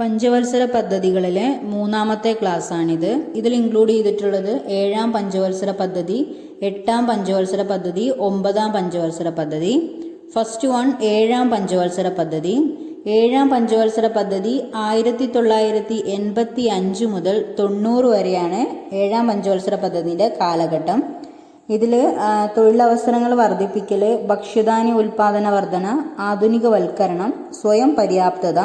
പഞ്ചവത്സര പദ്ധതികളിലെ മൂന്നാമത്തെ ക്ലാസ്സാണിത്. ഇതിൽ ഇൻക്ലൂഡ് ചെയ്തിട്ടുള്ളത് ഏഴാം പഞ്ചവത്സര പദ്ധതി എട്ടാം പഞ്ചവത്സര പദ്ധതി ഒമ്പതാം പഞ്ചവത്സര പദ്ധതി. ഫസ്റ്റ് വൺ ഏഴാം പഞ്ചവത്സര പദ്ധതി. ഏഴാം പഞ്ചവത്സര പദ്ധതി ആയിരത്തി തൊള്ളായിരത്തി എൺപത്തി അഞ്ച് മുതൽ തൊണ്ണൂറ് വരെയാണ് ഏഴാം പഞ്ചവത്സര പദ്ധതിയുടെ കാലഘട്ടം. ഇതിൽ തൊഴിലവസരങ്ങൾ വർദ്ധിപ്പിക്കൽ ഭക്ഷ്യധാന്യ ഉൽപാദന വർധന ആധുനികവൽക്കരണം സ്വയം പര്യാപ്തത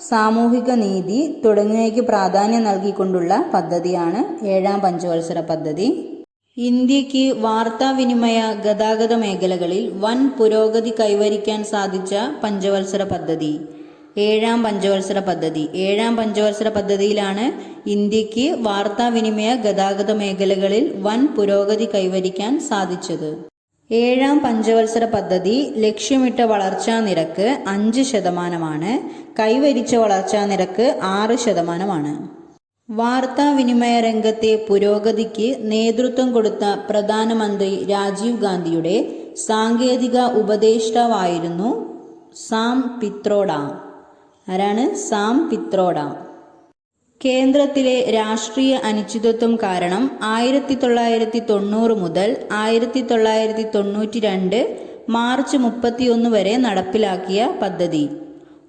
സാമൂഹിക നീതി തുടങ്ങിയവയ്ക്ക് പ്രാധാന്യം നൽകിക്കൊണ്ടുള്ള പദ്ധതിയാണ് ഏഴാം പഞ്ചവത്സര പദ്ധതി. ഇന്ത്യയ്ക്ക് വാർത്താവിനിമയ ഗതാഗത മേഖലകളിൽ വൻ പുരോഗതി കൈവരിക്കാൻ സാധിച്ച പഞ്ചവത്സര പദ്ധതി. ഏഴാം പഞ്ചവത്സര പദ്ധതി. ഏഴാം പഞ്ചവത്സര പദ്ധതിയിലാണ് ഇന്ത്യയ്ക്ക് വാർത്താവിനിമയ ഗതാഗത മേഖലകളിൽ വൻ പുരോഗതി കൈവരിക്കാൻ സാധിച്ചത്. ഏഴാം പഞ്ചവത്സര പദ്ധതി ലക്ഷ്യമിട്ട വളർച്ചാ നിരക്ക് അഞ്ച് ശതമാനമാണ്. കൈവരിച്ച വളർച്ചാ നിരക്ക് ആറ് ശതമാനമാണ്. വാർത്താവിനിമയ രംഗത്തെ പുരോഗതിക്ക് നേതൃത്വം കൊടുത്ത പ്രധാനമന്ത്രി രാജീവ് ഗാന്ധിയുടെ സാങ്കേതിക ഉപദേഷ്ടാവായിരുന്നു സാം പിത്രോഡ ആരാണ്? സാം പിത്രോഡ കേന്ദ്രത്തിലെ രാഷ്ട്രീയ അനിശ്ചിതത്വം കാരണം ആയിരത്തി തൊള്ളായിരത്തി തൊണ്ണൂറ് മുതൽ ആയിരത്തി തൊള്ളായിരത്തി തൊണ്ണൂറ്റി രണ്ട് മാർച്ച് മുപ്പത്തിയൊന്ന് വരെ നടപ്പിലാക്കിയ പദ്ധതി.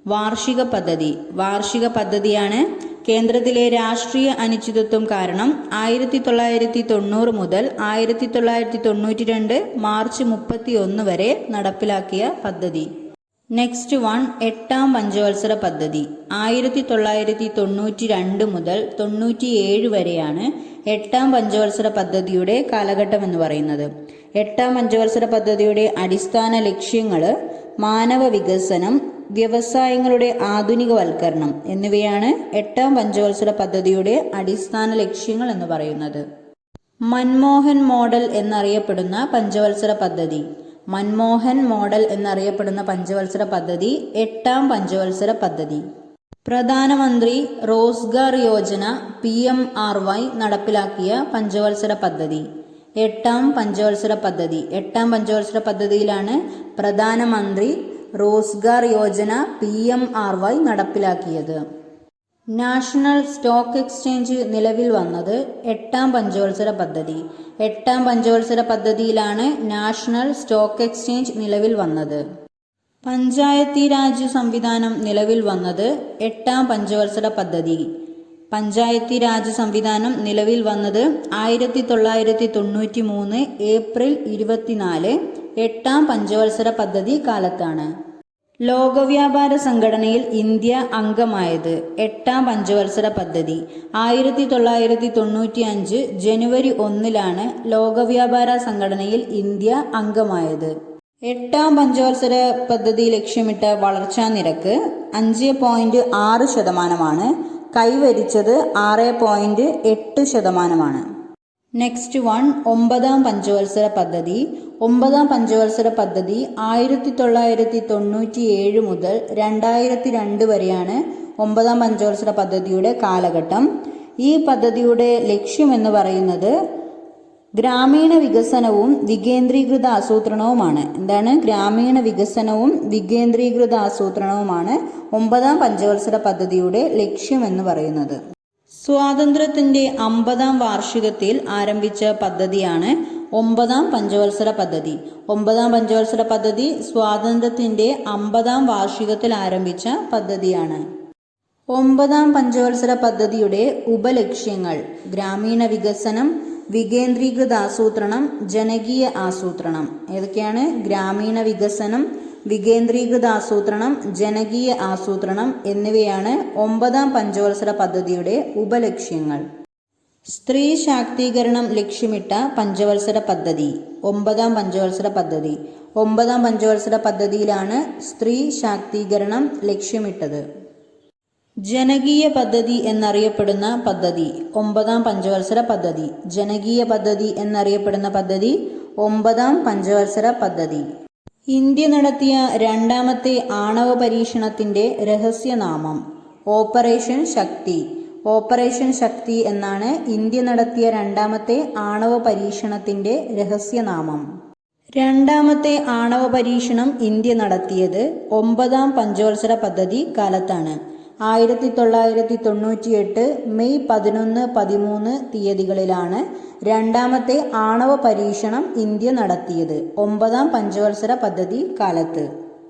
വാർഷിക പദ്ധതി. വാർഷിക പദ്ധതിയാണ് കേന്ദ്രത്തിലെ രാഷ്ട്രീയ അനിശ്ചിതത്വം കാരണം ആയിരത്തി തൊള്ളായിരത്തി തൊണ്ണൂറ് മുതൽ ആയിരത്തി തൊള്ളായിരത്തി തൊണ്ണൂറ്റി രണ്ട് മാർച്ച് മുപ്പത്തി ഒന്ന് വരെ നടപ്പിലാക്കിയ പദ്ധതി. നെക്സ്റ്റ് വൺ എട്ടാം പഞ്ചവത്സര പദ്ധതി. ആയിരത്തി തൊള്ളായിരത്തി തൊണ്ണൂറ്റി രണ്ട് മുതൽ തൊണ്ണൂറ്റി ഏഴ് വരെയാണ് എട്ടാം പഞ്ചവത്സര പദ്ധതിയുടെ കാലഘട്ടം എന്ന് പറയുന്നത്. എട്ടാം പഞ്ചവത്സര പദ്ധതിയുടെ അടിസ്ഥാന ലക്ഷ്യങ്ങൾ മാനവ വികസനം വ്യവസായങ്ങളുടെ ആധുനികവൽക്കരണം എന്നിവയാണ് എട്ടാം പഞ്ചവത്സര പദ്ധതിയുടെ അടിസ്ഥാന ലക്ഷ്യങ്ങൾ എന്ന് പറയുന്നത്. മൻമോഹൻ മോഡൽ എന്നറിയപ്പെടുന്ന പഞ്ചവത്സര പദ്ധതി. മൻമോഹൻ മോഡൽ എന്നറിയപ്പെടുന്ന പഞ്ചവത്സര പദ്ധതി എട്ടാം പഞ്ചവത്സര പദ്ധതി. പ്രധാനമന്ത്രി Rozgar Yojana P M R Y നടപ്പിലാക്കിയ പഞ്ചവത്സര പദ്ധതി. എട്ടാം പഞ്ചവത്സര പദ്ധതി. എട്ടാം പഞ്ചവത്സര പദ്ധതിയിലാണ് പ്രധാനമന്ത്രി Rozgar Yojana P M R Y നടപ്പിലാക്കിയത്. നാഷണൽ സ്റ്റോക്ക് എക്സ്ചേഞ്ച് നിലവിൽ വന്നത് എട്ടാം പഞ്ചവത്സര പദ്ധതി. എട്ടാം പഞ്ചവത്സര പദ്ധതിയിലാണ് നാഷണൽ സ്റ്റോക്ക് എക്സ്ചേഞ്ച് നിലവിൽ വന്നത്. പഞ്ചായത്തി രാജ് സംവിധാനം നിലവിൽ വന്നത് എട്ടാം പഞ്ചവത്സര പദ്ധതി. പഞ്ചായത്തി രാജ് സംവിധാനം നിലവിൽ വന്നത് ആയിരത്തി തൊള്ളായിരത്തി തൊണ്ണൂറ്റി മൂന്ന് ഏപ്രിൽ ഇരുപത്തിനാല് എട്ടാം പഞ്ചവത്സര പദ്ധതി കാലത്താണ്. ലോകവ്യാപാര സംഘടനയിൽ ഇന്ത്യ അംഗമായത് എട്ടാം പഞ്ചവത്സര പദ്ധതി. ആയിരത്തി തൊള്ളായിരത്തി തൊണ്ണൂറ്റി അഞ്ച് ജനുവരി ഒന്നിലാണ് ലോകവ്യാപാര സംഘടനയിൽ ഇന്ത്യ അംഗമായത്. എട്ടാം പഞ്ചവത്സര പദ്ധതി ലക്ഷ്യമിട്ട വളർച്ചാ നിരക്ക് അഞ്ച് പോയിന്റ് ആറ് ശതമാനമാണ്. കൈവരിച്ചത് ആറ് പോയിന്റ് എട്ട് ശതമാനമാണ്. നെക്സ്റ്റ് വൺ ഒമ്പതാം പഞ്ചവത്സര പദ്ധതി ഒമ്പതാം പഞ്ചവത്സര പദ്ധതി ആയിരത്തി തൊള്ളായിരത്തി തൊണ്ണൂറ്റി ഏഴ് മുതൽ രണ്ടായിരത്തി രണ്ട് വരെയാണ് ഒമ്പതാം പഞ്ചവത്സര പദ്ധതിയുടെ കാലഘട്ടം. ഈ പദ്ധതിയുടെ ലക്ഷ്യമെന്ന് പറയുന്നത് ഗ്രാമീണ വികസനവും വികേന്ദ്രീകൃത ആസൂത്രണവുമാണ്. എന്താണ്? ഗ്രാമീണ വികസനവും വികേന്ദ്രീകൃത ആസൂത്രണവുമാണ് ഒമ്പതാം പഞ്ചവത്സര പദ്ധതിയുടെ ലക്ഷ്യമെന്ന് പറയുന്നത്. സ്വാതന്ത്ര്യത്തിന്റെ അമ്പതാം വാർഷികത്തിൽ ആരംഭിച്ച പദ്ധതിയാണ് ഒമ്പതാം പഞ്ചവത്സര പദ്ധതി. ഒമ്പതാം പഞ്ചവത്സര പദ്ധതി സ്വാതന്ത്ര്യത്തിന്റെ അമ്പതാം വാർഷികത്തിൽ ആരംഭിച്ച പദ്ധതിയാണ്. ഒമ്പതാം പഞ്ചവത്സര പദ്ധതിയുടെ ഉപലക്ഷ്യങ്ങൾ ഗ്രാമീണ വികസനം വികേന്ദ്രീകൃത ആസൂത്രണം ജനകീയ ആസൂത്രണം. ഏതൊക്കെയാണ്? ഗ്രാമീണ വികസനം വികേന്ദ്രീകൃത ആസൂത്രണം ജനകീയ ആസൂത്രണം എന്നിവയാണ് ഒമ്പതാം പഞ്ചവത്സര പദ്ധതിയുടെ ഉപലക്ഷ്യങ്ങൾ. സ്ത്രീ ശാക്തീകരണം ലക്ഷ്യമിട്ട പഞ്ചവത്സര പദ്ധതി. ഒമ്പതാം പഞ്ചവത്സര പദ്ധതി. ഒമ്പതാം പഞ്ചവത്സര പദ്ധതിയിലാണ് സ്ത്രീ ശാക്തീകരണം ലക്ഷ്യമിട്ടത്. ജനകീയ പദ്ധതി എന്നറിയപ്പെടുന്ന പദ്ധതി. ഒമ്പതാം പഞ്ചവത്സര പദ്ധതി. ജനകീയ പദ്ധതി എന്നറിയപ്പെടുന്ന പദ്ധതി ഒമ്പതാം പഞ്ചവത്സര പദ്ധതി. ഇന്ത്യ നടത്തിയ രണ്ടാമത്തെ ആണവ പരീക്ഷണത്തിന്റെ രഹസ്യനാമം. ഓപ്പറേഷൻ ശക്തി. ഓപ്പറേഷൻ ശക്തി എന്നാണ് ഇന്ത്യ നടത്തിയ രണ്ടാമത്തെ ആണവ പരീക്ഷണത്തിന്റെ രഹസ്യനാമം. രണ്ടാമത്തെ ആണവ പരീക്ഷണം ഇന്ത്യ നടത്തിയത് ഒമ്പതാം പഞ്ചവത്സര പദ്ധതി കാലത്താണ്. ആയിരത്തി തൊള്ളായിരത്തി തൊണ്ണൂറ്റിയെട്ട് മെയ് പതിനൊന്ന് പതിമൂന്ന് തീയതികളിലാണ് രണ്ടാമത്തെ ആണവ പരീക്ഷണം ഇന്ത്യ നടത്തിയത് ഒമ്പതാം പഞ്ചവത്സര പദ്ധതി കാലത്ത്.